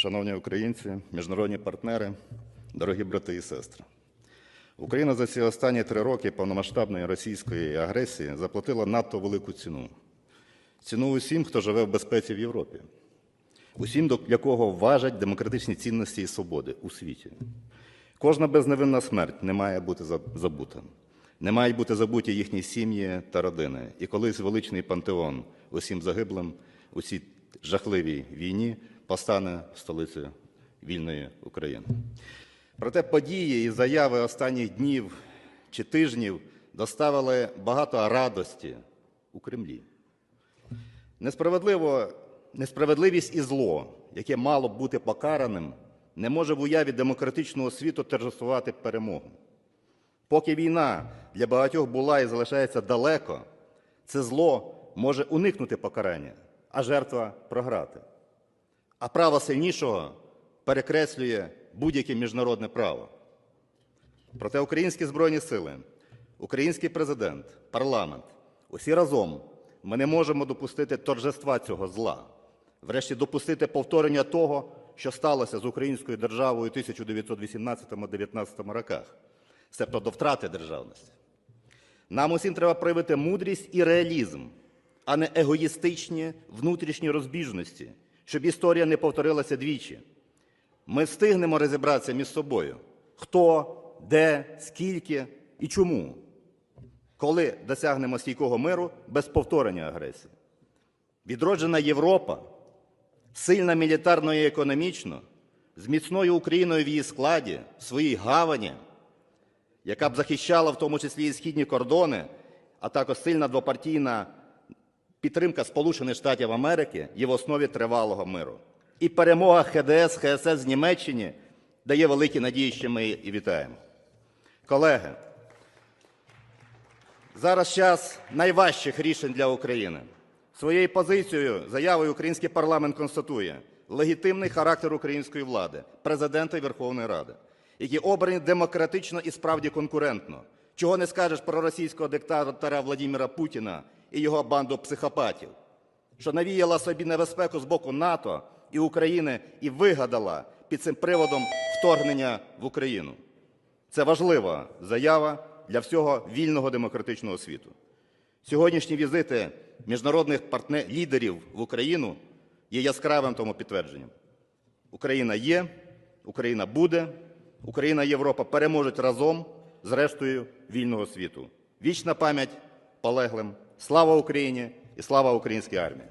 Шановні українці, міжнародні партнери, дорогі брати і сестри. Україна за ці останні три роки повномасштабної російської агресії заплатила надто велику ціну. Ціну усім, хто живе в безпеці в Європі, усім, до якого важать демократичні цінності і свободи у світі. Кожна безневинна смерть не має бути забута. Не мають бути забуті їхні сім'ї та родини. І колись величний пантеон усім загиблим у цій жахливій війні постане столицею вільної України. Проте події і заяви останніх днів чи тижнів доставили багато радості у Кремлі. Несправедливо, несправедливість і зло, яке мало б бути покараним, не може в уяві демократичного світу торжествувати перемогу. Поки війна для багатьох була і залишається далеко, це зло може уникнути покарання, а жертва програти. А право сильнішого перекреслює будь-яке міжнародне право. Проте українські збройні сили, український президент, парламент усі разом ми не можемо допустити торжества цього зла, врешті допустити повторення того, що сталося з українською державою у 1918-19 роках, себто до втрати державності. Нам усім треба проявити мудрість і реалізм, а не егоїстичні внутрішні розбіжності, щоб історія не повторилася двічі. Ми встигнемо розібратися між собою, хто, де, скільки і чому, коли досягнемо стійкого миру без повторення агресії. Відроджена Європа, сильна мілітарно і економічно, з міцною Україною в її складі, в своїй гавані, яка б захищала в тому числі і східні кордони, а також сильна двопартійна підтримка Сполучених Штатів Америки є в основі тривалого миру. І перемога ХДС, ХСС з Німеччини дає великі надії, що ми і вітаємо. Колеги, зараз час найважчих рішень для України. Своєю позицією, заявою український парламент констатує легітимний характер української влади, президента Верховної Ради, які обрані демократично і справді конкурентно. Чого не скажеш про російського диктатора Владимира Путіна і його банду психопатів, що навіяла собі небезпеку з боку НАТО і України і вигадала під цим приводом вторгнення в Україну. Це важлива заява для всього вільного демократичного світу. Сьогоднішні візити міжнародних партнер... лідерів в Україну є яскравим тому підтвердженням. Україна є, Україна буде, Україна і Європа переможуть разом з рештою вільного світу. Вічна пам'ять полеглим. Слава Україні і слава українській армії!